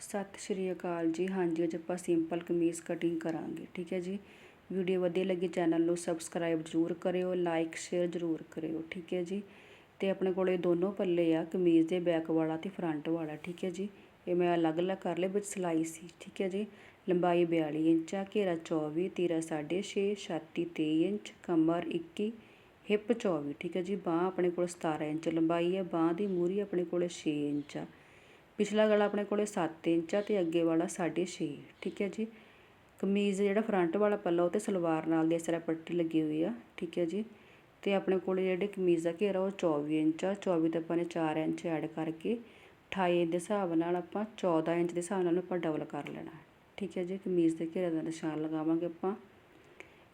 ਸਤਿ ਸ਼੍ਰੀ ਅਕਾਲ ਜੀ। ਹਾਂਜੀ, ਅੱਜ ਆਪਾਂ ਸਿੰਪਲ ਕਮੀਜ਼ ਕਟਿੰਗ ਕਰਾਂਗੇ, ਠੀਕ ਹੈ ਜੀ? ਵੀਡੀਓ ਵਧੀਆ ਲੱਗੀ ਚੈਨਲ ਨੂੰ ਸਬਸਕ੍ਰਾਈਬ ਜ਼ਰੂਰ ਕਰਿਓ ਲਾਈਕ ਸ਼ੇਅਰ ਜ਼ਰੂਰ ਕਰਿਓ, ਠੀਕ ਹੈ ਜੀ? ਤੇ ਆਪਣੇ ਕੋਲ ਇਹ ਦੋਨੋਂ ਪੱਲੇ ਆ ਕਮੀਜ਼ ਦੇ ਬੈਕ ਵਾਲਾ ਤੇ ਫਰੰਟ ਵਾਲਾ, ਠੀਕ ਹੈ ਜੀ? ਇਹ ਮੈਂ ਅਲੱਗ-ਅਲੱਗ ਕਰ ਲਏ ਵਿੱਚ ਸਿਲਾਈ ਸੀ ਠੀਕ ਹੈ ਜੀ? ਲੰਬਾਈ 42 ਇੰਚ ਆ, ਘੇਰਾ 24 ਤੀਰਾ 6.5 ਛਾਤੀ 23 ਇੰਚ, ਕਮਰ 21 ਹਿੱਪ 24 ਠੀਕ ਹੈ ਜੀ? ਬਾਹ ਆਪਣੇ ਕੋਲ 17 ਇੰਚ ਲੰਬਾਈ ਹੈ, ਬਾਹ ਦੀ ਮੂਰੀ ਆਪਣੇ ਕੋਲ 6 ਇੰਚ ਆ। ਪਿਛਲਾ ਗਲਾ ਆਪਣੇ ਕੋਲੇ 7 ਇੰਚ ਆ ਤੇ ਅੱਗੇ ਵਾਲਾ 6.5 ਠੀਕ ਹੈ ਜੀ। ਕਮੀਜ਼ ਜਿਹੜਾ ਫਰੰਟ ਵਾਲਾ ਪੱਲਾ, ਉਹ ਤੇ ਸਲਵਾਰ ਨਾਲ ਦੀ ਇਸ ਤਰ੍ਹਾਂ ਪੱਟੀ ਲੱਗੀ ਹੋਈ ਆ, ਠੀਕ ਹੈ ਜੀ। ਤੇ ਆਪਣੇ ਕੋਲੇ ਜਿਹੜੇ ਕਮੀਜ਼ ਦਾ ਘੇਰਾ, ਉਹ 24 ਇੰਚ ਆ 24 ਤੇ ਆਪਾਂ ਨੇ 4 ਇੰਚ ਐਡ ਕਰਕੇ 28 ਦੇ ਹਿਸਾਬ ਨਾਲ ਆਪਾਂ 14 ਇੰਚ ਦੇ ਹਿਸਾਬ ਨਾਲ ਆਪਾਂ ਡਬਲ ਕਰ ਲੈਣਾ, ਠੀਕ ਹੈ ਜੀ। ਕਮੀਜ਼ ਦੇ ਘੇਰੇ ਦਾ ਨਿਸ਼ਾਨ ਲਗਾਵਾਂਗੇ ਆਪਾਂ।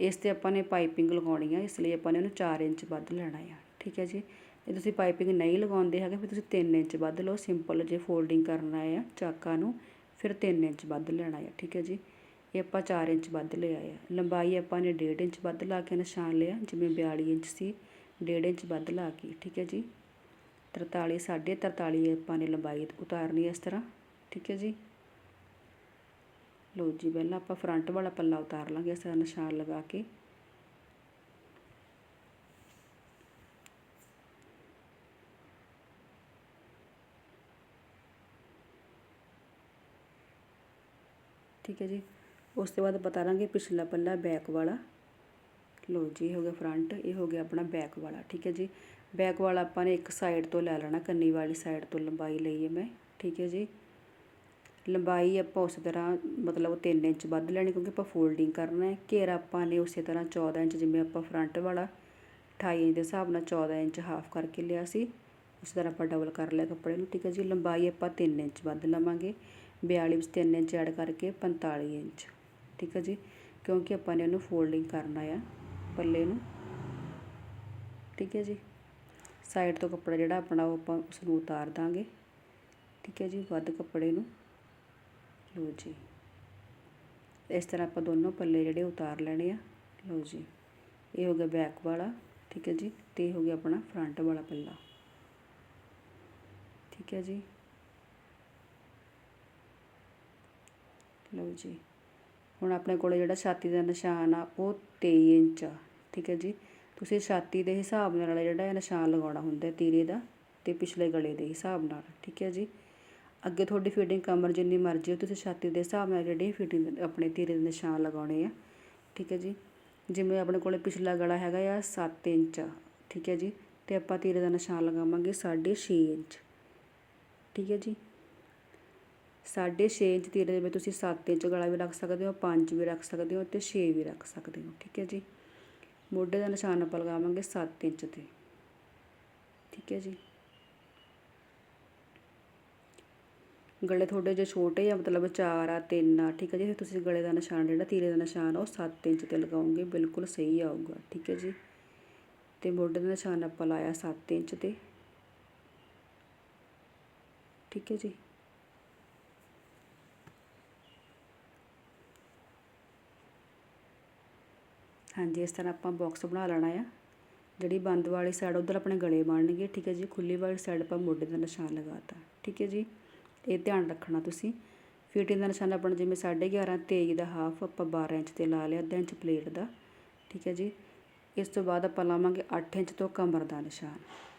ਇਸ ਤੇ ਆਪਾਂ ਨੇ ਪਾਈਪਿੰਗ ਲਗਾਉਣੀ ਆ, ਇਸ ਲਈ ਆਪਾਂ ਨੇ ਉਹਨੂੰ 4 ਇੰਚ ਵੱਧ ਲੈਣਾ ਆ, ਠੀਕ ਹੈ ਜੀ। ਜੇ ਤੁਸੀਂ ਪਾਈਪਿੰਗ ਨਹੀਂ ਲਗਾਉਂਦੇ ਹੈਗੇ, ਫਿਰ ਤੁਸੀਂ 3 ਇੰਚ ਵੱਧ ਲਓ। ਸਿੰਪਲ ਜੇ ਫੋਲਡਿੰਗ ਕਰਨਾ ਆ ਚਾਕਾਂ ਨੂੰ, ਫਿਰ 3 ਇੰਚ ਵੱਧ ਲੈਣਾ ਆ, ਠੀਕ ਹੈ ਜੀ। ਇਹ ਆਪਾਂ 4 ਇੰਚ ਵੱਧ ਲਿਆ ਆ। ਲੰਬਾਈ ਆਪਾਂ ਨੇ 1.5 ਇੰਚ ਵੱਧ ਲਾ ਕੇ ਨਿਸ਼ਾਨ ਲਿਆ, ਜਿਵੇਂ 42 ਇੰਚ ਸੀ 1.5 ਇੰਚ ਵੱਧ ਲਾ ਕੇ, ਠੀਕ ਹੈ ਜੀ। 43 43.5 ਆਪਾਂ ਨੇ ਲੰਬਾਈ ਉਤਾਰਨੀ ਇਸ ਤਰ੍ਹਾਂ, ਠੀਕ ਹੈ ਜੀ। ਲੋ ਜੀ, ਪਹਿਲਾਂ ਆਪਾਂ ਫਰੰਟ ਵਾਲਾ ਪੱਲਾ ਉਤਾਰ ਲਾਂਗੇ ਇਸ ਤਰ੍ਹਾਂ ਨਿਸ਼ਾਨ ਲਗਾ ਕੇ। ਠੀਕ ਹੈ ਜੀ। ਉਸ ਤੋਂ ਬਾਅਦ ਬਤਾ ਦਾਂਗੇ ਪਿਛਲਾ ਪੱਲਾ ਬੈਕ ਵਾਲਾ। ਲੋ ਜੀ ਹੋ ਗਿਆ ਫਰੰਟ ਇਹ ਹੋ ਗਿਆ ਆਪਣਾ ਬੈਕ ਵਾਲਾ, ਠੀਕ ਹੈ ਜੀ। ਬੈਕ ਵਾਲਾ ਆਪਾਂ ਨੇ ਇੱਕ ਸਾਈਡ ਤੋਂ ਲੈ ਲੈਣਾ, ਕੰਨੀ ਵਾਲੀ ਸਾਈਡ ਤੋਂ ਲੰਬਾਈ ਲਈ ਹੈ ਮੈਂ, ਠੀਕ ਹੈ ਜੀ। ਲੰਬਾਈ ਆਪਾਂ ਉਸ ਤਰ੍ਹਾਂ, ਮਤਲਬ 3 ਇੰਚ ਵੱਧ ਲੈਣੀ, ਕਿਉਂਕਿ ਆਪਾਂ ਫੋਲਡਿੰਗ ਕਰਨਾ ਹੈ। ਘੇਰਾ ਆਪਾਂ ਨੇ ਉਸੇ ਤਰ੍ਹਾਂ 14 ਇੰਚ, ਜਿਵੇਂ ਆਪਾਂ ਫਰੰਟ ਵਾਲਾ 28 ਇੰਚ ਦੇ ਹਿਸਾਬ ਨਾਲ 14 ਇੰਚ ਹਾਫ ਕਰਕੇ ਲਿਆ ਸੀ। ਉਸ ਤਰ੍ਹਾਂ ਆਪਾਂ ਡਬਲ ਕਰ ਲਿਆ ਕੱਪੜੇ ਨੂੰ, ਠੀਕ ਹੈ ਜੀ। ਲੰਬਾਈ ਆਪਾਂ 3 ਇੰਚ ਵੱਧ ਲਵਾਂਗੇ। 42 ਵਿੱਚ 3 ਇੰਚ ਐਡ ਕਰਕੇ 45 ਇੰਚ। ਠੀਕ ਹੈ ਜੀ? ਕਿਉਂਕਿ ਆਪਾਂ ਨੇ ਉਹਨੂੰ ਫੋਲਡਿੰਗ ਕਰਨਾ ਆ ਪੱਲੇ ਨੂੰ। ਠੀਕ ਹੈ ਜੀ? ਸਾਈਡ ਤੋਂ ਕੱਪੜਾ ਜਿਹੜਾ ਆਪਣਾ ਉਹ ਆਪਾਂ ਉਸ ਨੂੰ ਉਤਾਰ ਦਾਂਗੇ। ਠੀਕ ਹੈ ਜੀ? ਵੱਧ ਕੱਪੜੇ ਨੂੰ। ਲਓ ਜੀ। ਇਸ ਤਰ੍ਹਾਂ ਆਪਾਂ ਦੋਨੋਂ ਪੱਲੇ ਜਿਹੜੇ ਉਤਾਰ ਲੈਣੇ ਆ। ਲਓ ਜੀ। ਇਹ ਹੋ ਗਿਆ ਬੈਕ ਵਾਲਾ। ਠੀਕ ਹੈ ਜੀ? ਤੇ ਹੋ ਗਿਆ ਆਪਣਾ ਫਰੰਟ ਵਾਲਾ ਪੱਲਾ। ਠੀਕ ਹੈ ਜੀ? ਲਓ ਜੀ। ਹੁਣ ਆਪਣੇ ਕੋਲੇ ਜਿਹੜਾ ਛਾਤੀ ਦਾ ਨਿਸ਼ਾਨ ਆ, ਉਹ 23 ਇੰਚ ਆ, ਠੀਕ ਹੈ ਜੀ। ਤੁਸੀਂ ਛਾਤੀ ਦੇ ਹਿਸਾਬ ਨਾਲ ਜਿਹੜਾ ਇਹ ਨਿਸ਼ਾਨ ਲਗਾਉਣਾ ਹੁੰਦਾ ਤੀਰੇ ਦਾ ਤੇ ਪਿਛਲੇ ਗਲੇ ਦੇ ਹਿਸਾਬ ਨਾਲ, ਠੀਕ ਹੈ ਜੀ। ਅੱਗੇ ਤੁਹਾਡੀ ਫਿਟਿੰਗ ਕਮਰ ਜਿੰਨੀ ਮਰਜ਼ੀ ਹੋ ਤੁਸੀਂ ਛਾਤੀ ਦੇ ਹਿਸਾਬ ਨਾਲ ਜਿਹੜੀ ਫਿਟਿੰਗ ਆਪਣੇ ਤੀਰੇ ਦੇ ਨਿਸ਼ਾਨ ਲਗਾਉਣੇ ਆ, ਠੀਕ ਹੈ ਜੀ। ਜਿਵੇਂ ਆਪਣੇ ਕੋਲੇ ਪਿਛਲਾ ਗਲਾ ਹੈਗਾ ਆ 7 ਇੰਚ ਠੀਕ ਹੈ ਜੀ। ਤੇ ਆਪਾਂ ਤੀਰੇ ਦਾ ਨਿਸ਼ਾਨ ਲਗਾਵਾਂਗੇ 6.5 ਇੰਚ, ਠੀਕ ਹੈ ਜੀ। 6.5 ਇੰਚ ਤੀਰੇ ਦੇ ਵਿੱਚ ਤੁਸੀਂ 7 ਇੰਚ ਗਲਾ ਵੀ ਰੱਖ ਸਕਦੇ ਹੋ 5 ਵੀ ਰੱਖ ਸਕਦੇ ਹੋ ਤੇ 6 ਵੀ ਰੱਖ ਸਕਦੇ ਹੋ, ਠੀਕ ਹੈ ਜੀ? ਮੋਢੇ ਦਾ ਨਿਸ਼ਾਨ ਆਪਾਂ ਲਗਾਵਾਂਗੇ 7 ਇੰਚ ਤੇ, ਠੀਕ ਹੈ ਜੀ? ਗਲੇ ਤੁਹਾਡੇ ਜੇ ਛੋਟੇ ਆ, ਮਤਲਬ 4 ਆ 3 ਆ, ਠੀਕ ਹੈ ਜੀ? ਤੁਸੀਂ ਗਲੇ ਦਾ ਨਿਸ਼ਾਨ, ਜਿਹੜਾ ਤੀਰੇ ਦਾ ਨਿਸ਼ਾਨ ਉਹ 7 ਇੰਚ ਤੇ ਲਗਾਓਗੇ, ਬਿਲਕੁਲ ਸਹੀ ਆਊਗਾ, ਠੀਕ ਹੈ ਜੀ? ਤੇ ਮੋਢੇ ਦਾ ਨਿਸ਼ਾਨ ਆਪਾਂ ਲਾਇਆ 7 ਇੰਚ ਤੇ, ਠੀਕ ਹੈ ਜੀ? ਹਾਂਜੀ, ਇਸ ਤਰ੍ਹਾਂ ਆਪਾਂ ਬਾਕਸ ਬਣਾ ਲੈਣਾ ਆ। ਜਿਹੜੀ ਬੰਦ ਵਾਲੀ ਸਾਈਡ ਉਧਰ ਆਪਣੇ ਗਲੇ ਬਣਨਗੇ, ਠੀਕ ਹੈ ਜੀ। ਖੁੱਲੀ ਵਾਲੀ ਸਾਈਡ ਆਪਾਂ ਮੋਢੇ ਦਾ ਨਿਸ਼ਾਨ ਲਗਾਤਾ, ਠੀਕ ਹੈ ਜੀ। ਇਹ ਧਿਆਨ ਰੱਖਣਾ ਤੁਸੀਂ। ਫਿਟਿੰਗ ਦਾ ਨਿਸ਼ਾਨ ਆਪਣਾ ਜਿਵੇਂ 11.5 23 ਦਾ ਹਾਫ ਆਪਾਂ 12 ਇੰਚ ਤੇ ਲਾ ਲਿਆ, ਅੱਧਾ ਇੰਚ ਪਲੇਟ ਦਾ, ਠੀਕ ਹੈ ਜੀ। ਇਸ ਤੋਂ ਬਾਅਦ ਆਪਾਂ ਲਾਵਾਂਗੇ 8 ਇੰਚ ਤੋਂ ਕਮਰ ਦਾ ਨਿਸ਼ਾਨ।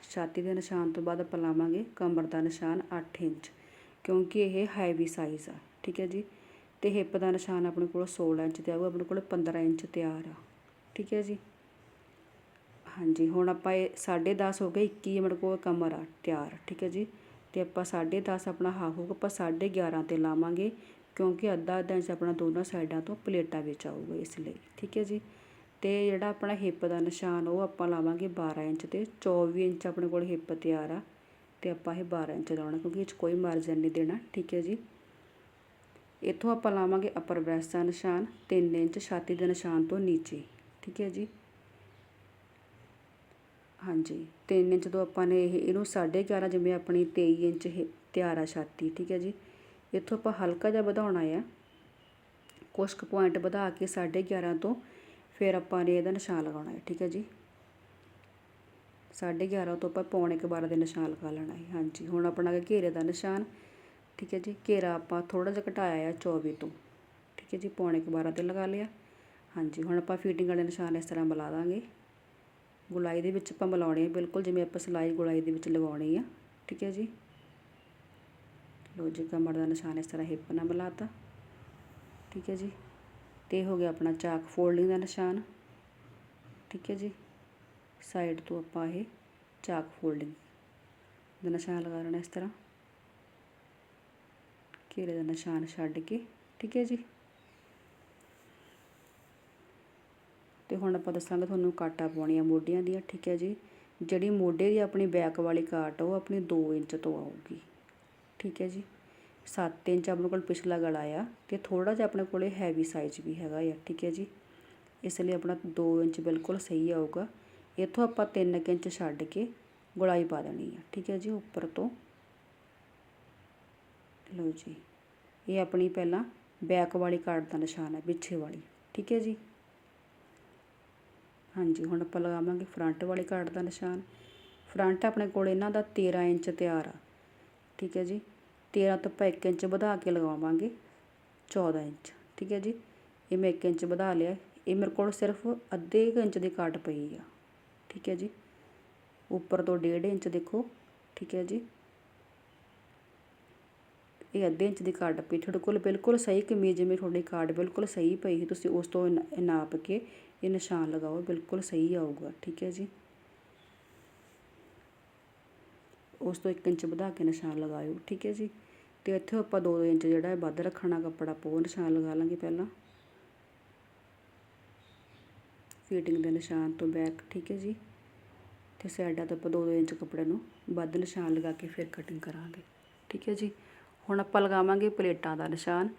ਛਾਤੀ ਦੇ ਨਿਸ਼ਾਨ ਤੋਂ ਬਾਅਦ ਆਪਾਂ ਲਾਵਾਂਗੇ ਕਮਰ ਦਾ ਨਿਸ਼ਾਨ 8 ਇੰਚ, ਕਿਉਂਕਿ ਇਹ ਹੈਵੀ ਸਾਈਜ਼ ਆ, ਠੀਕ ਹੈ ਜੀ। ਤੇ ਹਿੱਪ ਦਾ ਨਿਸ਼ਾਨ ਆਪਣੇ ਕੋਲ 16 ਇੰਚ ਤੇ ਆਊਗਾ, ਆਪਣੇ ਕੋਲ 15 ਇੰਚ ਤਿਆਰ ਆ। ਠੀਕ ਹੈ ਜੀ। ਹਾਂਜੀ, ਹੁਣ ਆਪਾਂ ਇਹ 10.5 ਹੋ ਗਏ, ਇੱਕੀ ਮੇਰੇ ਕੋਲ ਕਮਰ ਆ, ਤਿਆਰ, ਠੀਕ ਹੈ ਜੀ। ਅਤੇ ਆਪਾਂ 10.5 ਆਪਣਾ ਹਾਫ ਹੋਊਗਾ, ਆਪਾਂ 11.5 ਤੇ ਲਾਵਾਂਗੇ, ਕਿਉਂਕਿ ਅੱਧਾ ਅੱਧਾ ਇੰਚ ਆਪਣਾ ਦੋਨਾਂ ਸਾਈਡਾਂ ਤੋਂ ਪਲੇਟਾਂ ਵਿੱਚ ਆਊਗਾ ਇਸ ਲਈ, ਠੀਕ ਹੈ ਜੀ। ਅਤੇ ਜਿਹੜਾ ਆਪਣਾ ਹਿੱਪ ਦਾ ਨਿਸ਼ਾਨ, ਉਹ ਆਪਾਂ ਲਾਵਾਂਗੇ 12 ਇੰਚ ਤੇ 24 ਇੰਚ ਆਪਣੇ ਕੋਲ ਹਿੱਪ ਤਿਆਰ ਆ ਅਤੇ ਆਪਾਂ ਇਹ 12 ਇੰਚ ਲਾਉਣਾ, ਕਿਉਂਕਿ ਇਹ 'ਚ ਕੋਈ ਮਾਰਜਨ ਨਹੀਂ ਦੇਣਾ, ਠੀਕ ਹੈ ਜੀ। ਇੱਥੋਂ ਆਪਾਂ ਲਾਵਾਂਗੇ ਅਪਰ ਬ੍ਰੈਸਟ ਦਾ ਨਿਸ਼ਾਨ 3 ਇੰਚ ਛਾਤੀ ਦੇ ਨਿਸ਼ਾਨ ਤੋਂ ਨੀਚੇ। ਠੀਕ ਹੈ ਜੀ। ਹਾਂਜੀ ਤਿੰਨ ਇੰਚ ਤੋਂ ਆਪਾਂ ਨੇ ਇਹ, ਇਹਨੂੰ 11.5 ਜਿਵੇਂ ਆਪਣੀ 23 ਇੰਚ ਤਿਆਰ ਆ ਛਾਤੀ, ਠੀਕ ਹੈ ਜੀ। ਇੱਥੋਂ ਆਪਾਂ ਹਲਕਾ ਜਿਹਾ ਵਧਾਉਣਾ ਆ। ਕੁਛ ਕੁ ਪੁਆਇੰਟ ਵਧਾ ਕੇ 11.5 ਤੋਂ ਫਿਰ ਆਪਾਂ ਨੇ ਇਹਦਾ ਨਿਸ਼ਾਨ ਲਗਾਉਣਾ ਹੈ ਠੀਕ ਹੈ ਜੀ। 11.5 ਤੋਂ ਆਪਾਂ ਪੌਣੇ ਕੁ 12 ਦੇ ਨਿਸ਼ਾਨ ਲਗਾ ਲੈਣਾ ਹੈ ਹਾਂਜੀ। ਹੁਣ ਆਪਣਾ ਘੇਰੇ ਦਾ ਨਿਸ਼ਾਨ, ਠੀਕ ਹੈ ਜੀ। ਘੇਰਾ ਆਪਾਂ ਥੋੜਾ ਜਿਹਾ ਘਟਾਇਆ ਆ 24 ਤੋਂ, ਠੀਕ ਹੈ ਜੀ। ਪੌਣੇ ਕੁ 12 ਤੇ ਲਗਾ ਲਿਆ। ਹਾਂਜੀ, ਹੁਣ ਆਪਾਂ ਫੀਟਿੰਗ ਵਾਲੇ ਨਿਸ਼ਾਨ ਇਸ ਤਰ੍ਹਾਂ ਮਿਲਾ ਦਾਂਗੇ। ਗੁਲਾਈ ਦੇ ਵਿੱਚ ਆਪਾਂ ਮਿਲਾਉਣੇ ਆ ਬਿਲਕੁਲ, ਜਿਵੇਂ ਆਪਾਂ ਸਿਲਾਈ ਗੁਲਾਈ ਦੇ ਵਿੱਚ ਲਗਾਉਣੀ ਆ, ਠੀਕ ਹੈ ਜੀ? ਲੋ ਜੀ, ਕਮਰ ਦਾ ਨਿਸ਼ਾਨ ਇਸ ਤਰ੍ਹਾਂ ਹਿੱਪ ਨਾਲ ਮਿਲਾਤਾ, ਠੀਕ ਹੈ ਜੀ? ਤੇ ਹੋ ਗਿਆ ਆਪਣਾ ਚਾਕ ਫੋਲਡਿੰਗ ਦਾ ਨਿਸ਼ਾਨ, ਠੀਕ ਹੈ ਜੀ? ਸਾਈਡ ਤੋਂ ਆਪਾਂ ਇਹ ਚਾਕ ਫੋਲਡਿੰਗ ਦਾ ਨਿਸ਼ਾਨ ਲਗਾ ਲੈਣਾ ਇਸ ਤਰ੍ਹਾਂ। ਘੇਰੇ ਦਾ ਨਿਸ਼ਾਨ ਛੱਡ ਕੇ, ਠੀਕ ਹੈ ਜੀ? ਤੇ ਹੁਣ ਆਪਾਂ ਦੱਸਾਂਗੇ ਤੁਹਾਨੂੰ ਕਾਟਾ ਪਾਉਣੀਆਂ ਮੋਢਿਆਂ ਦੀਆਂ, ਠੀਕ ਹੈ ਜੀ? ਜਿਹੜੀ ਮੋਢੇ ਦੀ ਆਪਣੀ ਬੈਕ ਵਾਲੀ ਕਾਟ ਉਹ ਆਪਣੀ 2 ਇੰਚ ਤੋਂ ਆਊਗੀ, ਠੀਕ ਹੈ ਜੀ? 7 ਇੰਚ ਆਪਣੇ ਕੋਲ ਪਿਛਲਾ ਗਲਾ ਆ ਤੇ ਥੋੜਾ ਜਿਹਾ ਆਪਣੇ ਕੋਲੇ ਹੈਵੀ ਸਾਈਜ਼ ਵੀ ਹੈਗਾ ਆ, ਠੀਕ ਹੈ ਜੀ? ਇਸ ਲਈ ਆਪਣਾ 2 ਇੰਚ ਬਿਲਕੁਲ ਸਹੀ ਆਊਗਾ। ਇੱਥੋਂ ਆਪਾਂ 3 ਇੰਚ ਛੱਡ ਕੇ ਗੁਲਾਈ ਪਾ ਦੇਣੀ ਆ, ਠੀਕ ਹੈ ਜੀ, ਉੱਪਰ ਤੋਂ। ਲਓ ਜੀ, ਇਹ ਆਪਣੀ ਪਹਿਲਾਂ ਬੈਕ ਵਾਲੀ ਕਾਟ ਦਾ ਨਿਸ਼ਾਨ ਹੈ ਪਿੱਛੇ ਵਾਲੀ, ਠੀਕ ਹੈ ਜੀ? ਹਾਂਜੀ, ਹੁਣ ਆਪਾਂ ਲਗਾਵਾਂਗੇ ਫਰੰਟ ਵਾਲੀ ਕਾਟ ਦਾ ਨਿਸ਼ਾਨ। ਫਰੰਟ ਆਪਣੇ ਕੋਲ ਇਹਨਾਂ ਦਾ 13 ਇੰਚ ਤਿਆਰ ਆ। ਠੀਕ ਹੈ ਜੀ? 13 ਤੋਂ ਆਪਾਂ 1 ਇੰਚ ਵਧਾ ਕੇ ਲਗਾਵਾਂਗੇ 14 ਇੰਚ। ਠੀਕ ਹੈ ਜੀ? ਇਹ ਮੈਂ 1 ਇੰਚ ਵਧਾ ਲਿਆ। ਇਹ ਮੇਰੇ ਕੋਲ ਸਿਰਫ ਅੱਧੇ ਕੁ ਇੰਚ ਦੀ ਕਾਟ ਪਈ ਆ। ਠੀਕ ਹੈ ਜੀ? ਉੱਪਰ ਤੋਂ 1.5 ਇੰਚ ਦੇਖੋ। ਠੀਕ ਹੈ ਜੀ? ਇਹ ਅੱਧੇ ਇੰਚ ਦੀ ਕਾਟ ਪਈ। ਤੁਹਾਡੇ ਕੋਲ ਬਿਲਕੁਲ ਸਹੀ ਕਮੀਜ਼ ਜਿਵੇਂ ਤੁਹਾਡੀ ਕਾਟ ਬਿਲਕੁਲ ਸਹੀ ਪਈ ਤੁਸੀਂ ਉਸ ਤੋਂ ਨਾਪ ਕੇ ਇਹ ਨਿਸ਼ਾਨ ਲਗਾਓ ਬਿਲਕੁਲ ਸਹੀ ਆਊਗਾ, ਠੀਕ ਹੈ ਜੀ। ਉਸ ਤੋਂ 1 ਇੰਚ ਵਧਾ ਕੇ ਨਿਸ਼ਾਨ ਲਗਾਇਓ, ਠੀਕ ਹੈ ਜੀ। ਤੇ ਇੱਥੇ ਆਪਾਂ 2 ਇੰਚ ਜਿਹੜਾ ਹੈ ਵੱਧ ਰੱਖਣਾ ਕੱਪੜਾ ਪੋ ਨਿਸ਼ਾਨ ਲਗਾ ਲਾਂਗੇ ਪਹਿਲਾਂ। ਫਿਟਿੰਗ ਦੇ ਨਿਸ਼ਾਨ ਤੋਂ ਬੈਕ ਠੀਕ ਹੈ ਜੀ। ਤੇ ਸਾਈਡਾਂ ਤੋਂ ਆਪਾਂ 2 ਇੰਚ ਕੱਪੜੇ ਨੂੰ ਵੱਧ ਨਿਸ਼ਾਨ ਲਗਾ ਕੇ ਫਿਰ ਕਟਿੰਗ ਕਰਾਂਗੇ, ਠੀਕ ਹੈ ਜੀ। ਹੁਣ ਆਪਾਂ ਲਗਾਵਾਂਗੇ ਪਲੇਟਾਂ ਦਾ ਨਿਸ਼ਾਨ।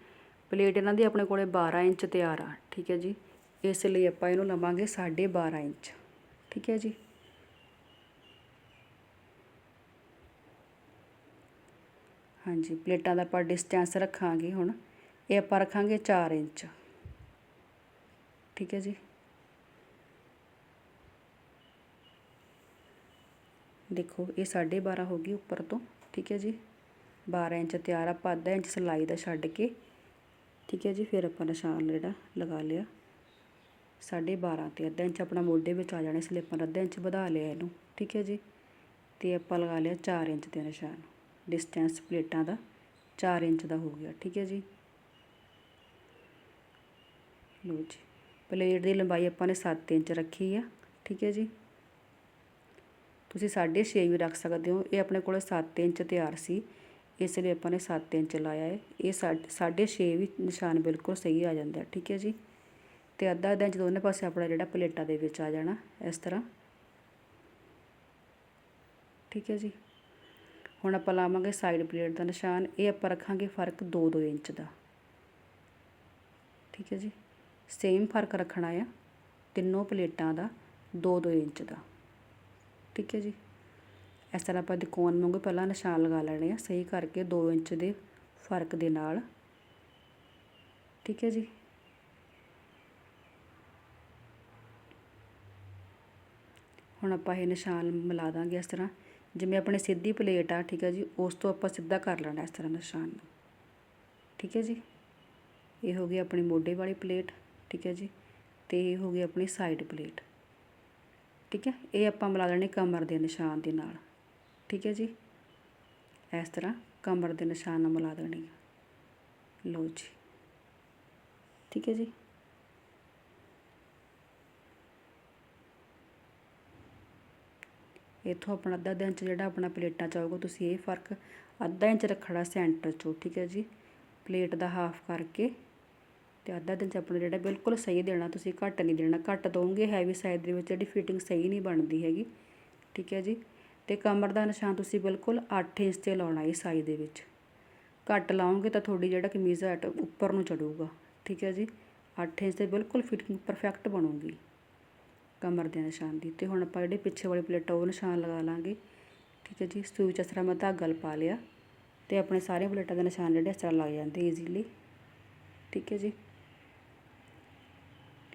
ਪਲੇਟ ਇਹਨਾਂ ਦੀ ਆਪਣੇ ਕੋਲੇ 12 ਇੰਚ ਤਿਆਰ ਆ, ਠੀਕ ਹੈ ਜੀ। ਇਸ ਲਈ ਆਪਾਂ ਇਹਨੂੰ ਲਵਾਂਗੇ 12.5 ਇੰਚ। ਠੀਕ ਹੈ ਜੀ? ਹਾਂਜੀ, ਪਲੇਟਾਂ ਦਾ ਆਪਾਂ ਡਿਸਟੈਂਸ ਰੱਖਾਂਗੇ ਹੁਣ। ਇਹ ਆਪਾਂ ਰੱਖਾਂਗੇ 4 ਇੰਚ। ਠੀਕ ਹੈ ਜੀ? ਦੇਖੋ, ਇਹ 12.5 ਹੋ ਗਈ ਉੱਪਰ ਤੋਂ। ਠੀਕ ਹੈ ਜੀ? 12 ਇੰਚ ਤਿਆਰ ਆਪਾਂ ਅੱਧਾ ਇੰਚ ਸਿਲਾਈ ਦਾ ਛੱਡ ਕੇ। ਠੀਕ ਹੈ ਜੀ, ਫਿਰ ਆਪਾਂ ਨਿਸ਼ਾਨ ਜਿਹੜਾ ਲਗਾ ਲਿਆ। 12.5 ਤੇ ਅੱਧਾ ਇੰਚ ਆਪਣਾ ਮੋਢੇ ਵਿੱਚ ਆ ਜਾਣਾ ਇਸ ਲਈ ਆਪਾਂ ਅੱਧਾ ਇੰਚ ਵਧਾ ਲਿਆ ਇਹਨੂੰ, ਠੀਕ ਹੈ ਜੀ? ਅਤੇ ਆਪਾਂ ਲਗਾ ਲਿਆ 4 ਇੰਚ ਦੇ ਨਿਸ਼ਾਨ ਡਿਸਟੈਂਸ ਪਲੇਟਾਂ ਦਾ 4 ਇੰਚ ਦਾ ਹੋ ਗਿਆ, ਠੀਕ ਹੈ ਜੀ? ਲਓ ਜੀ, ਪਲੇਟ ਦੀ ਲੰਬਾਈ ਆਪਾਂ ਨੇ 7 ਇੰਚ ਰੱਖੀ ਆ, ਠੀਕ ਹੈ ਜੀ? ਤੁਸੀਂ 6.5 ਵੀ ਰੱਖ ਸਕਦੇ ਹੋ, ਇਹ ਆਪਣੇ ਕੋਲ 7 ਇੰਚ ਤਿਆਰ ਸੀ, ਇਸ ਲਈ ਆਪਾਂ ਨੇ 7 ਇੰਚ ਲਾਇਆ ਹੈ, ਇਹ 6.5 ਵੀ ਨਿਸ਼ਾਨ ਬਿਲਕੁਲ ਸਹੀ ਆ ਜਾਂਦਾ ਠੀਕ ਹੈ ਜੀ? ਅਤੇ ਅੱਧਾ ਅੱਧਾ ਇੰਚ ਦੋਨੇ ਪਾਸੇ ਆਪਣਾ ਜਿਹੜਾ ਪਲੇਟਾਂ ਦੇ ਵਿੱਚ ਆ ਜਾਣਾ, ਇਸ ਤਰ੍ਹਾਂ। ਠੀਕ ਹੈ ਜੀ। ਹੁਣ ਆਪਾਂ ਲਾਵਾਂਗੇ ਸਾਈਡ ਪਲੇਟ ਦਾ ਨਿਸ਼ਾਨ। ਇਹ ਆਪਾਂ ਰੱਖਾਂਗੇ ਫ਼ਰਕ 2-2 ਇੰਚ ਦਾ। ਠੀਕ ਹੈ ਜੀ। ਸੇਮ ਫ਼ਰਕ ਰੱਖਣਾ ਆ, ਤਿੰਨੋਂ ਪਲੇਟਾਂ ਦਾ 2-2 ਇੰਚ ਦਾ। ਠੀਕ ਹੈ ਜੀ। ਇਸ ਤਰ੍ਹਾਂ ਆਪਾਂ ਦਿਕੋਨ ਵਾਂਗੂ ਪਹਿਲਾਂ ਨਿਸ਼ਾਨ ਲਗਾ ਲੈਣੇ ਆ, ਸਹੀ ਕਰਕੇ 2 ਇੰਚ ਦੇ ਫ਼ਰਕ ਦੇ ਨਾਲ। ਠੀਕ ਹੈ ਜੀ। ਹੁਣ ਆਪਾਂ ਇਹ ਨਿਸ਼ਾਨ ਮਿਲਾ ਦਾਂਗੇ ਇਸ ਤਰ੍ਹਾਂ। ਜਿਵੇਂ ਆਪਣੀ ਸਿੱਧੀ ਪਲੇਟ ਆ, ਠੀਕ ਹੈ ਜੀ, ਉਸ ਤੋਂ ਆਪਾਂ ਸਿੱਧਾ ਕਰ ਲੈਣਾ ਇਸ ਤਰ੍ਹਾਂ ਨਿਸ਼ਾਨ ਨੂੰ। ਠੀਕ ਹੈ ਜੀ? ਇਹ ਹੋ ਗਈ ਆਪਣੀ ਮੋਢੇ ਵਾਲੀ ਪਲੇਟ, ਠੀਕ ਹੈ ਜੀ? ਤੇ ਇਹ ਹੋ ਗਈ ਆਪਣੀ ਸਾਈਡ ਪਲੇਟ। ਠੀਕ ਹੈ? ਇਹ ਆਪਾਂ ਮਿਲਾ ਲੈਣੇ ਕਮਰ ਦੇ ਨਿਸ਼ਾਨ ਦੇ ਨਾਲ। ਠੀਕ ਹੈ ਜੀ? ਇਸ ਤਰ੍ਹਾਂ ਕਮਰ ਦੇ ਨਿਸ਼ਾਨ ਨਾਲ ਮਿਲਾ ਦੇਣੀ ਲਓ ਜੀ। ਠੀਕ ਹੈ ਜੀ? ਇੱਥੋਂ ਆਪਣਾ ਅੱਧਾ ਅੱਧਾ ਇੰਚ ਜਿਹੜਾ ਆਪਣਾ ਪਲੇਟਾਂ ਚ ਆਊਗਾ, ਤੁਸੀਂ ਇਹ ਫ਼ਰਕ ਅੱਧਾ ਇੰਚ ਰੱਖਣਾ ਸੈਂਟਰ ਚੋਂ, ਠੀਕ ਹੈ ਜੀ? ਪਲੇਟ ਦਾ ਹਾਫ ਕਰਕੇ ਤੇ ਅੱਧਾ ਇੰਚ ਆਪਣਾ ਜਿਹੜਾ ਬਿਲਕੁਲ ਸਹੀ ਦੇਣਾ, ਤੁਸੀਂ ਘੱਟ ਨਹੀਂ ਦੇਣਾ। ਘੱਟ ਦੋਗੇ ਹੈਵੀ ਸਾਈਜ਼ ਦੇ ਵਿੱਚ ਜਿਹੜੀ ਫਿਟਿੰਗ ਸਹੀ ਨਹੀਂ ਬਣਦੀ ਹੈਗੀ, ਠੀਕ ਹੈ ਜੀ? ਤੇ ਕਮਰ ਦਾ ਨਿਸ਼ਾਨ ਤੁਸੀਂ ਬਿਲਕੁਲ 8 ਇੰਚ ਤੇ ਲਾਉਣਾ ਹੈ ਸਾਈਜ਼ ਦੇ ਵਿੱਚ। ਘੱਟ ਲਾਓਗੇ ਤਾਂ ਤੁਹਾਡੀ ਜਿਹੜਾ ਕਮੀਜ਼ ਹੈ, ਉੱਪਰ ਨੂੰ ਚੜੂਗਾ, ਠੀਕ ਹੈ ਜੀ? 8 ਇੰਚ ਤੇ ਬਿਲਕੁਲ ਫਿਟਿੰਗ ਪਰਫੈਕਟ ਬਣੂਗੀ। ਕਮਰ ਦੇ ਨਿਸ਼ਾਨ ਦੀ ਤੇ ਹੁਣ ਆਪਾਂ ਜਿਹੜੇ ਪਿੱਛੇ ਵਾਲੀ ਪਲੇਟ ਉਹ ਨਿਸ਼ਾਨ ਲਗਾ ਲਾਂਗੇ। ਠੀਕ ਹੈ ਜੀ ਸੂਈ ਚ ਇਸ ਤਰ੍ਹਾਂ ਮੈਂ ਧਾਗਾ ਪਾ ਲਿਆ ਤੇ ਆਪਣੇ ਸਾਰੇ ਪਲੇਟਾਂ ਦੇ ਨਿਸ਼ਾਨ ਜਿਹੜੇ ਇਸ ਤਰ੍ਹਾਂ ਲੱਗ ਜਾਂਦੇ ਈਜ਼ੀਲੀ ਠੀਕ ਹੈ ਜੀ।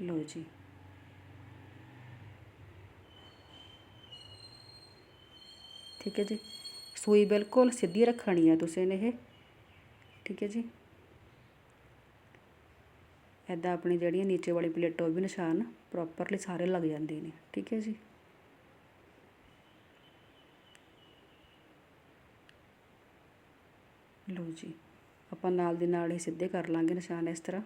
ਲਓ ਜੀ। ਠੀਕ ਹੈ ਜੀ। ਸੂਈ ਬਿਲਕੁਲ ਸਿੱਧੀ ਰੱਖਣੀ ਆ ਤੁਸੀਂ ਨੇ ਇਹ। ਠੀਕ ਹੈ ਜੀ। ਇੱਦਾਂ ਆਪਣੀ ਜਿਹੜੀਆਂ ਨੀਚੇ ਵਾਲੀ ਪਲੇਟ ਉਹ ਵੀ ਨਿਸ਼ਾਨ ਪ੍ਰੋਪਰਲੀ ਸਾਰੇ ਲੱਗ ਜਾਂਦੇ ਨੇ, ਠੀਕ ਹੈ ਜੀ? ਲਓ ਜੀ, ਆਪਾਂ ਨਾਲ ਦੀ ਨਾਲ ਹੀ ਸਿੱਧੇ ਕਰ ਲਾਂਗੇ ਨਿਸ਼ਾਨ ਇਸ ਤਰ੍ਹਾਂ।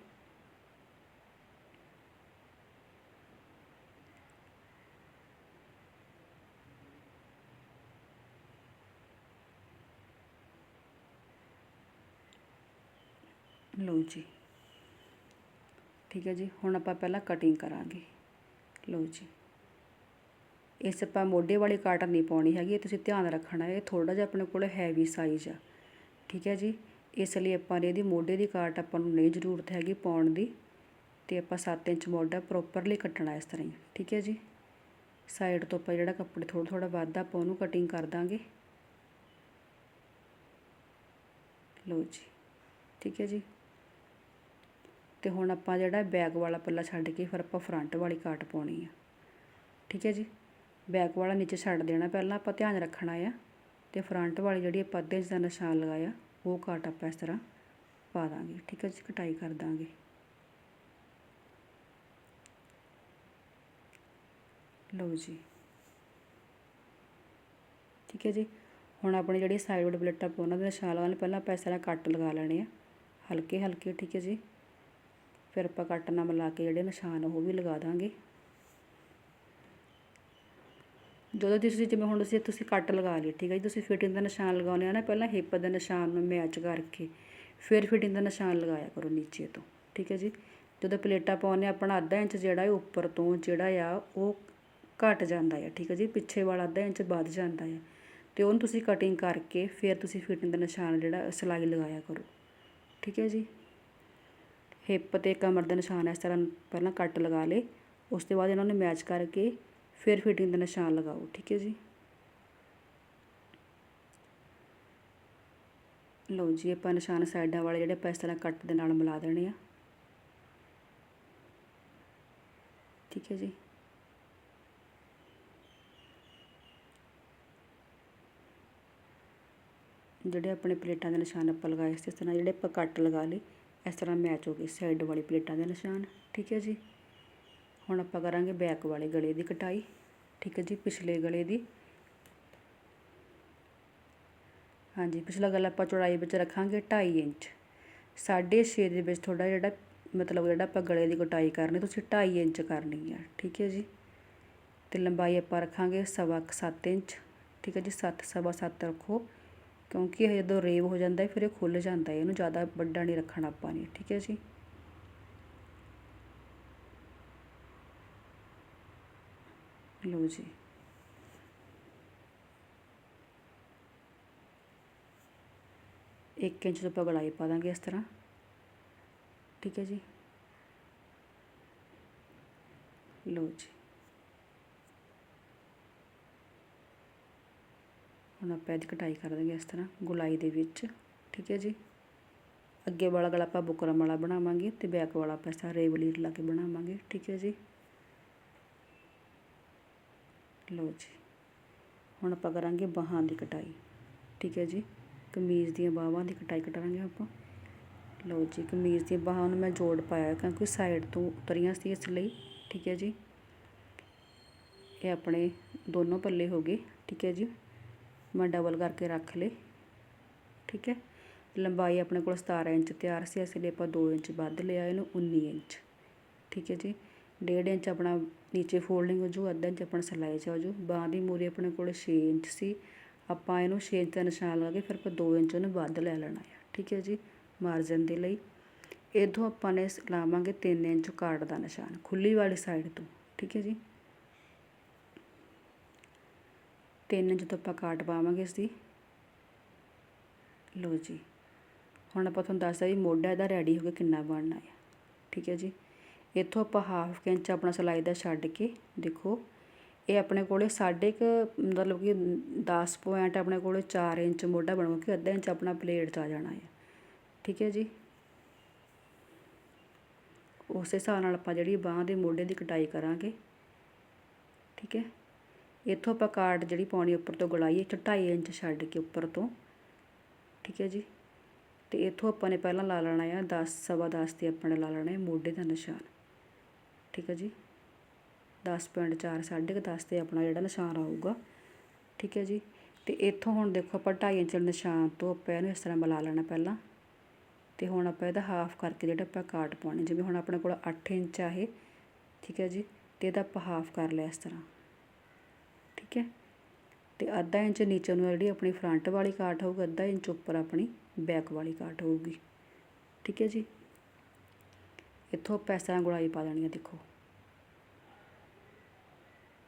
ਲਓ ਜੀ। ਠੀਕ ਹੈ ਜੀ, ਹੁਣ ਆਪਾਂ ਪਹਿਲਾਂ ਕਟਿੰਗ ਕਰਾਂਗੇ। ਲਓ ਜੀ। ਇਸ ਆਪਾਂ ਮੋਢੇ ਵਾਲੀ ਕਾਟਨ ਨਹੀਂ ਪਾਉਣੀ ਹੈਗੀ, ਇਹ ਤੁਸੀਂ ਧਿਆਨ ਰੱਖਣਾ ਹੈ ਇਹ ਥੋੜਾ ਜਿਹਾ ਆਪਣੇ ਕੋਲ ਹੈਵੀ ਸਾਈਜ਼ ਆ। ਠੀਕ ਹੈ ਜੀ। ਇਸ ਲਈ ਆਪਾਂ ਨੇ ਇਹਦੀ ਮੋਢੇ ਦੀ ਕਾਟ ਆਪਾਂ ਨੂੰ ਨਹੀਂ ਜ਼ਰੂਰਤ ਹੈਗੀ ਪਾਉਣ ਦੀ, ਤੇ ਆਪਾਂ 7 ਇੰਚ ਮੋਢਾ ਪ੍ਰੋਪਰਲੀ ਕੱਟਣਾ ਇਸ ਤਰ੍ਹਾਂ ਹੀ। ਠੀਕ ਹੈ ਜੀ। ਸਾਈਡ ਤੋਂ ਆਪਾਂ ਜਿਹੜਾ ਕੱਪੜੇ ਥੋੜਾ ਥੋੜਾ ਵੱਧ ਆਪਾਂ ਉਹਨੂੰ ਕਟਿੰਗ ਕਰ ਦਾਂਗੇ। ਲਓ ਜੀ। ਠੀਕ ਹੈ ਜੀ। ਅਤੇ ਹੁਣ ਆਪਾਂ ਜਿਹੜਾ ਬੈਕ ਵਾਲਾ ਪੱਲਾ ਛੱਡ ਕੇ ਫਿਰ ਆਪਾਂ ਫਰੰਟ ਵਾਲੀ ਕਾਟ ਪਾਉਣੀ ਆ। ਠੀਕ ਹੈ ਜੀ? ਬੈਕ ਵਾਲਾ ਨੀਚੇ ਛੱਡ ਦੇਣਾ ਪਹਿਲਾਂ ਆਪਾਂ ਧਿਆਨ ਰੱਖਣਾ ਆ ਤੇ ਫਰੰਟ ਵਾਲੀ ਜਿਹੜੀ ਆਪਾਂ ਅੱਧੇ ਦਾ ਨਿਸ਼ਾਨ ਲਗਾਇਆ, ਉਹ ਕਾਟ ਆਪਾਂ ਇਸ ਤਰ੍ਹਾਂ ਪਾ ਦਾਂਗੇ। ਠੀਕ ਹੈ ਜੀ? ਕਟਾਈ ਕਰ ਦਾਂਗੇ। ਲਓ ਜੀ। ਠੀਕ ਹੈ ਜੀ? ਹੁਣ ਆਪਣੀ ਜਿਹੜੀ ਸਾਈਡ ਵਾਲੀ ਪਲੇਟਾਂ ਆਪਾਂ ਉਹਨਾਂ ਦੇ ਨਿਸ਼ਾਨ ਲਗਾਉਣੇ। ਪਹਿਲਾਂ ਆਪਾਂ ਇਸ ਤਰ੍ਹਾਂ ਕੱਟ ਲਗਾ ਲੈਣੇ ਆ। ਹਲਕੇ ਹਲਕੇ ਠੀਕ ਹੈ ਜੀ? ਫਿਰ ਆਪਾਂ ਕੱਟ ਨਾਲ ਮਿਲਾ ਕੇ ਜਿਹੜੇ ਨਿਸ਼ਾਨ ਉਹ ਵੀ ਲਗਾ ਦਾਂਗੇ। ਜਦੋਂ ਤੁਸੀਂ ਜਿਵੇਂ ਹੁਣ ਤੁਸੀਂ ਤੁਸੀਂ ਕੱਟ ਲਗਾ ਲਈ ਠੀਕ ਹੈ ਜੀ? ਤੁਸੀਂ ਫਿਟਿੰਗ ਦਾ ਨਿਸ਼ਾਨ ਲਗਾਉਣੇ ਆ ਨਾ, ਪਹਿਲਾਂ ਹਿੱਪ ਦੇ ਨਿਸ਼ਾਨ ਨੂੰ ਮੈਚ ਕਰਕੇ ਫਿਰ ਫਿਟਿੰਗ ਦਾ ਨਿਸ਼ਾਨ ਲਗਾਇਆ ਕਰੋ ਨੀਚੇ ਤੋਂ, ਠੀਕ ਹੈ ਜੀ? ਜਦੋਂ ਪਲੇਟਾਂ ਪਾਉਨੇ ਆਪਣਾ ਅੱਧਾ ਇੰਚ ਜਿਹੜਾ ਹੈ ਉੱਪਰ ਤੋਂ ਜਿਹੜਾ ਆ, ਉਹ ਘਟ ਜਾਂਦਾ ਹੈ ਠੀਕ ਹੈ ਜੀ? ਪਿੱਛੇ ਵਾਲਾ ਅੱਧਾ ਇੰਚ ਵੱਧ ਜਾਂਦਾ ਹੈ ਤੇ ਉਹਨੂੰ ਤੁਸੀਂ ਕਟਿੰਗ ਕਰਕੇ ਫਿਰ ਤੁਸੀਂ ਫਿਟਿੰਗ ਦਾ ਨਿਸ਼ਾਨ ਜਿਹੜਾ, ਸਿਲਾਈ ਲਗਾਇਆ ਕਰੋ, ਠੀਕ ਹੈ ਜੀ? ਹਿੱਪ ਅਤੇ ਕਮਰ ਦਾ ਨਿਸ਼ਾਨ ਇਸ ਤਰ੍ਹਾਂ ਪਹਿਲਾਂ ਕੱਟ ਲਗਾ ਲਏ, ਉਸ ਤੋਂ ਬਾਅਦ ਇਹਨਾਂ ਨੂੰ ਮੈਚ ਕਰਕੇ ਫਿਰ ਫਿਟਿੰਗ ਦਾ ਨਿਸ਼ਾਨ ਲਗਾਓ, ਠੀਕ ਹੈ ਜੀ। ਲਓ ਜੀ, ਆਪਾਂ ਨਿਸ਼ਾਨ ਸਾਈਡਾਂ ਵਾਲੇ ਜਿਹੜੇ ਆਪਾਂ ਇਸ ਤਰ੍ਹਾਂ ਕੱਟ ਦੇ ਨਾਲ ਮਿਲਾ ਦੇਣੇ ਆ। ਠੀਕ ਹੈ ਜੀ। ਜਿਹੜੇ ਆਪਣੇ ਪਲੇਟਾਂ ਦੇ ਨਿਸ਼ਾਨ ਆਪਾਂ ਲਗਾਏ ਸੀ, ਇਸ ਤਰ੍ਹਾਂ ਜਿਹੜੇ ਆਪਾਂ ਕੱਟ ਲਗਾ ਲਏ ਇਸ ਤਰ੍ਹਾਂ ਮੈਚ ਹੋ ਗਏ ਸਾਈਡ ਵਾਲੀ ਪਲੇਟਾਂ ਦੇ ਨਿਸ਼ਾਨ, ਠੀਕ ਹੈ ਜੀ। ਹੁਣ ਆਪਾਂ ਕਰਾਂਗੇ ਬੈਕ ਵਾਲੇ ਗਲੇ ਦੀ ਕਟਾਈ, ਠੀਕ ਹੈ ਜੀ, ਪਿਛਲੇ ਗਲੇ ਦੀ। ਹਾਂਜੀ, ਪਿਛਲਾ ਗਲਾ ਆਪਾਂ ਚੌੜਾਈ ਵਿੱਚ ਰੱਖਾਂਗੇ 2.5 ਇੰਚ। 6.5 ਦੇ ਵਿੱਚ ਥੋੜਾ ਜਿਹੜਾ, ਮਤਲਬ ਜਿਹੜਾ ਆਪਾਂ ਗਲੇ ਦੀ ਕਟਾਈ ਕਰਨੀ, ਤੁਸੀਂ 2.5 ਇੰਚ ਕਰਨੀ ਆ ਠੀਕ ਹੈ ਜੀ। ਤੇ ਲੰਬਾਈ ਆਪਾਂ ਰੱਖਾਂਗੇ ਸਵਾ 7 ਇੰਚ, ਠੀਕ ਹੈ ਜੀ 7 ਸਵਾ 7 ਰੱਖੋ। ਕਿਉਂਕਿ ਇਹ ਜਦੋਂ ਰੇਵ ਹੋ ਜਾਂਦਾ ਫਿਰ ਇਹ ਖੁੱਲ੍ਹ ਜਾਂਦਾ ਇਹਨੂੰ ਜ਼ਿਆਦਾ ਵੱਡਾ ਨਹੀਂ ਰੱਖਣਾ ਆਪਾਂ ਨੇ, ਠੀਕ ਹੈ ਜੀ? ਲਓ ਜੀ। ਇੱਕ ਇੰਚ ਤੋਂ ਆਪਾਂ ਗਲਾਈ ਪਾ ਦਾਂਗੇ ਇਸ ਤਰ੍ਹਾਂ, ਠੀਕ ਹੈ ਜੀ? ਲਓ ਜੀ। ਹੁਣ ਆਪਾਂ ਇਹਦੀ ਕਟਾਈ ਕਰ ਦਾਂਗੇ ਇਸ ਤਰ੍ਹਾਂ ਗੁਲਾਈ ਦੇ ਵਿੱਚ, ਠੀਕ ਹੈ ਜੀ। ਅੱਗੇ ਵਾਲਾ ਗਲਾ ਆਪਾਂ ਬੁਕਰਮ ਵਾਲਾ ਬਣਾਵਾਂਗੇ ਤੇ ਬੈਕ ਵਾਲਾ ਆਪਾਂ ਸਾਰਾ ਰੇਵਲੀਟ ਲਾ ਕੇ ਬਣਾਵਾਂਗੇ, ਠੀਕ ਹੈ ਜੀ। ਲਓ ਜੀ, ਹੁਣ ਆਪਾਂ ਕਰਾਂਗੇ ਬਾਹਾਂ ਦੀ ਕਟਾਈ, ਠੀਕ ਹੈ ਜੀ। ਕਮੀਜ਼ ਦੀਆਂ ਬਾਹਾਂ ਦੀ ਕਟਾਈ ਕਟਾਂਗੇ ਆਪਾਂ। ਲਓ ਜੀ, ਕਮੀਜ਼ ਦੀਆਂ ਬਾਹਾਂ ਨੂੰ ਮੈਂ ਜੋੜ ਪਾਇਆ ਕਿਉਂਕਿ ਸਾਈਡ ਤੋਂ ਉਤਰੀਆਂ ਸੀ ਇਸ ਲਈ, ਠੀਕ ਹੈ ਜੀ। ਇਹ ਆਪਣੇ ਦੋਨੋਂ ਪੱਲੇ ਹੋ ਗਏ, ਠੀਕ ਹੈ ਜੀ। ਮੈਂ ਡਬਲ ਕਰਕੇ ਰੱਖ ਲੇ ਠੀਕ ਹੈ? ਲੰਬਾਈ ਆਪਣੇ ਕੋਲ 17 ਇੰਚ ਤਿਆਰ ਸੀ ਇਸ ਲਈ ਆਪਾਂ 2 ਇੰਚ ਵੱਧ ਲਿਆ, ਇਹਨੂੰ 19 ਇੰਚ। ਠੀਕ ਹੈ ਜੀ? ਡੇਢ ਇੰਚ ਆਪਣਾ ਨੀਚੇ ਫੋਲਡਿੰਗ ਹੋ ਜੂ, ਅੱਧਾ ਇੰਚ ਆਪਣਾ ਸਿਲਾਈ ਚ ਹੋ ਜੂ। ਬਾਹ ਦੀ ਮੂਰੀ ਆਪਣੇ ਕੋਲ 6 ਇੰਚ ਸੀ। ਆਪਾਂ ਇਹਨੂੰ 6 ਇੰਚ ਦਾ ਨਿਸ਼ਾਨ ਲਾ ਕੇ ਫਿਰ ਆਪਾਂ 2 ਇੰਚ ਉਹਨੂੰ ਵੱਧ ਲੈ ਲੈਣਾ ਹੈ ਠੀਕ ਹੈ ਜੀ? ਮਾਰਜਨ ਦੇ ਲਈ। ਇਦੋਂ ਆਪਾਂ ਨੇ ਲਾਵਾਂਗੇ 3 ਇੰਚ ਕਾਰਡ ਦਾ ਨਿਸ਼ਾਨ, ਖੁੱਲੀ ਵਾਲੀ ਸਾਈਡ ਤੋਂ। ਠੀਕ ਹੈ ਜੀ? ਤਿੰਨ ਇੰਚ ਤੋਂ ਆਪਾਂ ਕਾਟ ਪਾਵਾਂਗੇ ਇਸ ਦੀ। ਲਓ ਜੀ, ਹੁਣ ਆਪਾਂ ਤੁਹਾਨੂੰ ਦੱਸਦਾ ਵੀ ਮੋਢਾ ਇਹਦਾ ਰੈਡੀ ਹੋ ਕੇ ਕਿੰਨਾ ਬਣਨਾ ਹੈ ਠੀਕ ਹੈ ਜੀ, ਇੱਥੋਂ ਆਪਾਂ ਹਾਫ ਇੰਚ ਆਪਣਾ ਸਿਲਾਈ ਦਾ ਛੱਡ ਕੇ ਦੇਖੋ, ਇਹ ਆਪਣੇ ਕੋਲੇ ਸਾਢੇ ਕ ਮਤਲਬ ਕਿ 10 ਪੁਆਇੰਟ ਆਪਣੇ ਕੋਲੇ 4 ਇੰਚ ਮੋਢਾ ਬਣੂਗਾ ਕਿ ਅੱਧਾ ਇੰਚ ਆਪਣਾ ਪਲੇਟ 'ਚ ਆ ਜਾਣਾ ਹੈ ਠੀਕ ਹੈ ਜੀ, ਉਸ ਹਿਸਾਬ ਨਾਲ ਆਪਾਂ ਜਿਹੜੀ ਬਾਹ ਦੇ ਮੋਢੇ ਦੀ ਕਟਾਈ ਕਰਾਂਗੇ। ਠੀਕ ਹੈ ਇੱਥੋਂ ਆਪਾਂ ਕਾਰਡ ਜਿਹੜੀ ਪਾਉਣੀ ਉੱਪਰ ਤੋਂ ਗਲਾਈ ਹੈ 2.5 ਇੰਚ ਛੱਡ ਕੇ ਉੱਪਰ ਤੋਂ, ਠੀਕ ਹੈ ਜੀ? ਤੇ ਇੱਥੋਂ ਆਪਾਂ ਨੇ ਪਹਿਲਾਂ ਲਾ ਲੈਣਾ ਆ 10 ਸਵਾ 10 ਤੇ ਆਪਾਂ ਨੇ ਲਾ ਲੈਣਾ ਹੈ ਮੋਢੇ ਦਾ ਨਿਸ਼ਾਨ, ਠੀਕ ਹੈ ਜੀ? 10.4 ਸਾਢੇ ਕੁ 10 ਤੇ ਆਪਣਾ ਜਿਹੜਾ ਨਿਸ਼ਾਨ ਆਊਗਾ, ਠੀਕ ਹੈ ਜੀ? ਤੇ ਇੱਥੋਂ ਹੁਣ ਦੇਖੋ ਆਪਾਂ 2.5 ਇੰਚ ਨਿਸ਼ਾਨ ਤੋਂ ਆਪਾਂ ਇਹਨੂੰ ਇਸ ਤਰ੍ਹਾਂ ਮਿਲਾ ਲੈਣਾ ਪਹਿਲਾਂ, ਤੇ ਹੁਣ ਆਪਾਂ ਇਹਦਾ ਹਾਫ ਕਰਕੇ ਜਿਹੜਾ ਆਪਾਂ ਕਾਟ ਪਾਉਣੀ, ਜਿਵੇਂ ਹੁਣ ਆਪਣੇ ਕੋਲ 8 ਇੰਚ ਆ ਇਹ, ਠੀਕ ਹੈ ਜੀ? ਤੇ ਇਹਦਾ ਆਪਾਂ ਹਾਫ ਕਰ ਲਿਆ ਇਸ ਤਰ੍ਹਾਂ। ਠੀਕ ਹੈ। ਅਤੇ ਅੱਧਾ ਇੰਚ ਨੀਚੇ ਨੂੰ ਜਿਹੜੀ ਆਪਣੀ ਫਰੰਟ ਵਾਲੀ ਕਾਟ ਹੋਊਗੀ, ਅੱਧਾ ਇੰਚ ਉੱਪਰ ਆਪਣੀ ਬੈਕ ਵਾਲੀ ਕਾਟ ਹੋਊਗੀ। ਠੀਕ ਹੈ ਜੀ। ਇੱਥੋਂ ਆਪਾਂ ਇਸ ਤਰ੍ਹਾਂ ਗੁੜਾਈ ਪਾ ਦੇਣੀ ਹੈ, ਦੇਖੋ।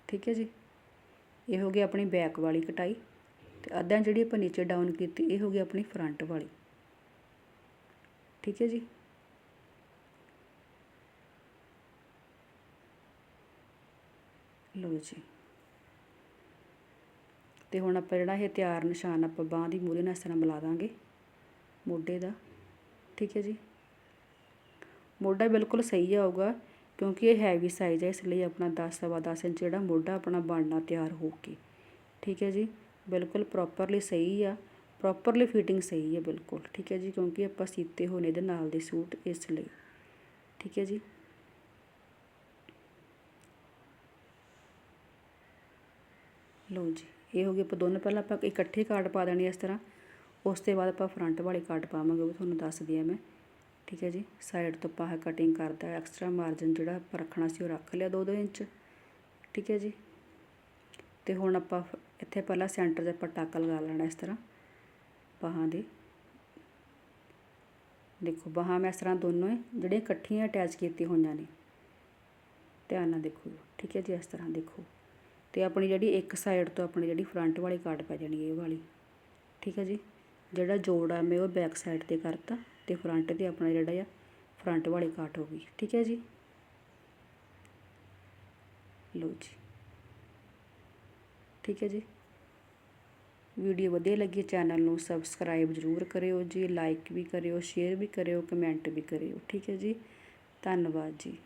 ਠੀਕ ਹੈ ਜੀ। ਇਹ ਹੋ ਗਈ ਆਪਣੀ ਬੈਕ ਵਾਲੀ ਕਟਾਈ। ਤੇ ਅੱਧਾ ਜਿਹੜੀ ਆਪਾਂ ਨੀਚੇ ਡਾਊਨ ਕੀਤੀ, ਇਹ ਹੋ ਗਈ ਆਪਣੀ ਫਰੰਟ ਵਾਲੀ। ਠੀਕ ਹੈ ਜੀ। ਲਓ ਜੀ। ਅਤੇ ਹੁਣ ਆਪਾਂ ਜਿਹੜਾ ਇਹ ਤਿਆਰ ਨਿਸ਼ਾਨ ਆਪਾਂ ਬਾਂਹ ਦੀ ਮੂਹਰੇ ਨਾਲ ਇਸ ਤਰ੍ਹਾਂ ਮਿਲਾ ਦਾਂਗੇ। ਮੋਢੇ ਦਾ। ਠੀਕ ਹੈ ਜੀ? ਮੋਢਾ ਬਿਲਕੁਲ ਸਹੀ ਆਊਗਾ ਕਿਉਂਕਿ ਇਹ ਹੈਵੀ ਸਾਈਜ਼ ਹੈ ਇਸ ਲਈ ਆਪਣਾ 10 ਸਵਾ 10 ਇੰਚ ਜਿਹੜਾ ਮੋਢਾ ਆਪਣਾ ਬਣਨਾ ਤਿਆਰ ਹੋ ਕੇ। ਠੀਕ ਹੈ ਜੀ? ਬਿਲਕੁਲ ਪ੍ਰੋਪਰਲੀ ਸਹੀ ਆ। ਪ੍ਰੋਪਰਲੀ ਫਿਟਿੰਗ ਸਹੀ ਹੈ ਬਿਲਕੁਲ। ਠੀਕ ਹੈ ਜੀ? ਕਿਉਂਕਿ ਆਪਾਂ ਸੀਤੇ ਹੋਣੇ ਨੇ ਇਹਦੇ ਨਾਲ ਦੇ ਸੂਟ ਇਸ ਲਈ। ਠੀਕ ਹੈ ਜੀ? ਲਓ ਜੀ। ਇਹ ਹੋ ਗਏ ਆਪਾਂ ਦੋਨੋਂ, ਪਹਿਲਾਂ ਆਪਾਂ ਇਕੱਠੇ ਕਾਰਡ ਪਾ ਦੇਣੇ ਇਸ ਤਰ੍ਹਾਂ। ਉਸ ਤੋਂ ਬਾਅਦ ਆਪਾਂ ਫਰੰਟ ਵਾਲੇ ਕਾਰਡ ਪਾਵਾਂਗੇ, ਉਹ ਤੁਹਾਨੂੰ ਦੱਸਦੀ ਆ ਮੈਂ। ਠੀਕ ਹੈ ਜੀ? ਸਾਈਡ ਤੋਂ ਆਪਾਂ ਕਟਿੰਗ ਕਰਦਾ ਐਕਸਟਰਾ ਮਾਰਜਨ ਜਿਹੜਾ ਆਪਾਂ ਰੱਖਣਾ ਸੀ ਉਹ ਰੱਖ ਲਿਆ 2-2 ਇੰਚ। ਠੀਕ ਹੈ ਜੀ? ਤੇ ਹੁਣ ਆਪਾਂ ਇੱਥੇ ਪਹਿਲਾਂ ਸੈਂਟਰ 'ਤੇ ਆਪਾਂ ਟਾਕਾ ਲਗਾ ਲੈਣਾ ਇਸ ਤਰ੍ਹਾਂ, ਬਾਹਾਂ ਦੇ। ਦੇਖੋ, ਬਾਹਾਂ ਮੈਂ ਇਸ ਤਰ੍ਹਾਂ ਦੋਨੋਂ ਹੀ, ਜਿਹੜੀਆਂ ਇਕੱਠੀਆਂ ਅਟੈਚ ਕੀਤੀ ਹੋਈਆਂ ਨੇ। ਧਿਆਨ ਨਾਲ ਦੇਖੋ। ਠੀਕ ਹੈ ਜੀ? ਇਸ ਤਰ੍ਹਾਂ ਦੇਖੋ। ਅਤੇ ਆਪਣੀ ਜਿਹੜੀ ਇੱਕ ਸਾਈਡ ਤੋਂ ਆਪਣੀ ਜਿਹੜੀ ਫਰੰਟ ਵਾਲੀ ਕਾਟ ਪੈ ਜਾਣੀ ਇਹ ਵਾਲੀ। ਠੀਕ ਹੈ ਜੀ? ਜਿਹੜਾ ਜੋੜ ਆ ਮੈਂ ਉਹ ਬੈਕ ਸਾਈਡ ਤੇ ਕਰਤਾ ਅਤੇ ਫਰੰਟ ਤੇ ਆਪਣਾ ਜਿਹੜਾ ਆ ਫਰੰਟ ਵਾਲੀ ਕਾਟ ਹੋ ਗਈ। ਠੀਕ ਹੈ ਜੀ? ਲਓ ਜੀ। ਠੀਕ ਹੈ ਜੀ? ਵੀਡੀਓ ਵਧੀਆ ਲੱਗੀ ਚੈਨਲ ਨੂੰ ਸਬਸਕ੍ਰਾਈਬ ਜ਼ਰੂਰ ਕਰਿਓ ਜੀ ਲਾਈਕ ਵੀ ਕਰਿਓ ਸ਼ੇਅਰ ਵੀ ਕਰਿਓ ਕਮੈਂਟ ਵੀ ਕਰਿਓ। ਠੀਕ ਹੈ ਜੀ? ਧੰਨਵਾਦ ਜੀ।